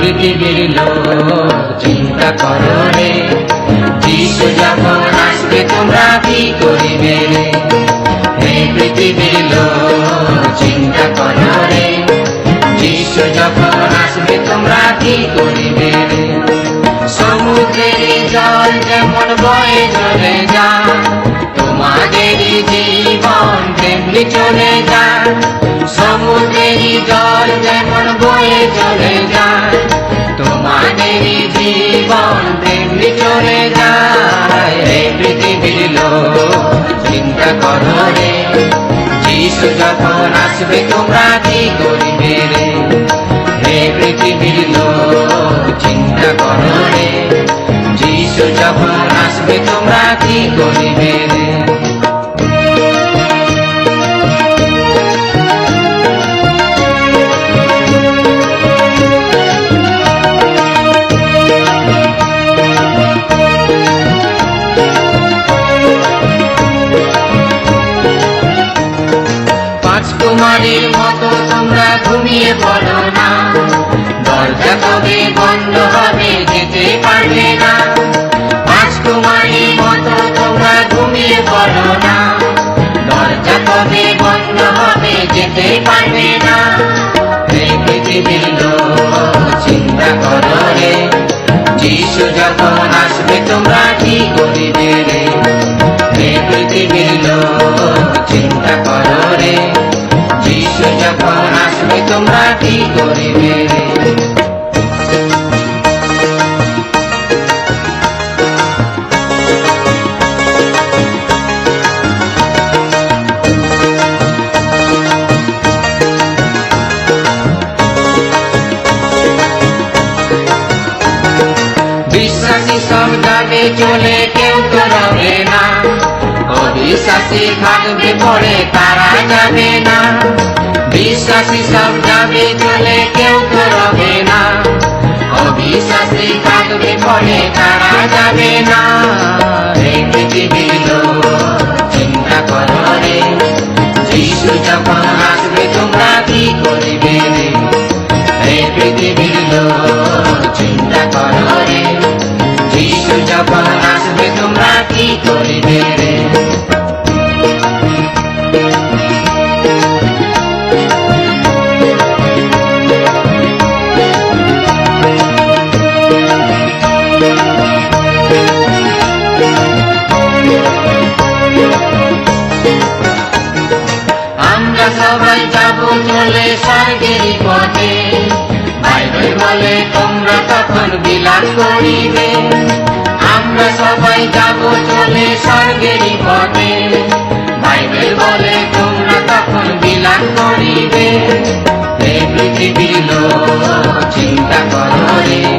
পৃথিবীর লোক, চিন্তা করো রে। যিশু যখন আসবে, তোমরা কি করিবে হে পৃথিবীর লোক, চিন্তা করো রে। যিশু যখন আসবে, তোমরা কি করিবে সমুদ্রের জল যেমন বয়ে চলে যা তোমাদের জীবন তেমনি চলে যা চলে যায় হে পৃথিবীর চিন্তা করো রে, যিশু যখন আসবে, তোমরা কি করিবে রে? হে পৃথিবীর চিন্তা করো রে, যিশু যখন আসবে, তোমরা কি করিবে রে? কুমারীর মতো তোমরা ঘুমিয়ে পড়ো না। দরজা কবে বন্ধ হবে, যেতে পারবে না। পাঁচ কুমারীর মতো তোমরা ঘুমিয়ে পড়ো না। দরজা কবে বন্ধ হবে, যেতে পারবে না। চিন্তা করো রে। যিশু যখন আসবে, তোমরা কি করিবে রে? পৃথিবীর চিন্তা করো তোমরা কি করিবে? বিশ্বাসী সব যাবে চলে কেউ তো রবে না। অবিশ্বাসী থাকবে পড়ে তারা যাবে না। বিশ্বাসী সব যাবে চলে কেউ তো রবে না। অবিশ্বাসী থাকবে পরে তারা যাবে না। এই পৃথিবীর চিন্তা করো রে যখন সবাই যাব চলে স্বর্গের পথে। বাইবেল বলে, তোমরা তখন বিলাস করিবে। আমরা সবাই যাব চলে স্বর্গের পথে। বাইবেল বলে, তোমরা তখন বিলাস করিবে। লোক, চিন্তা করো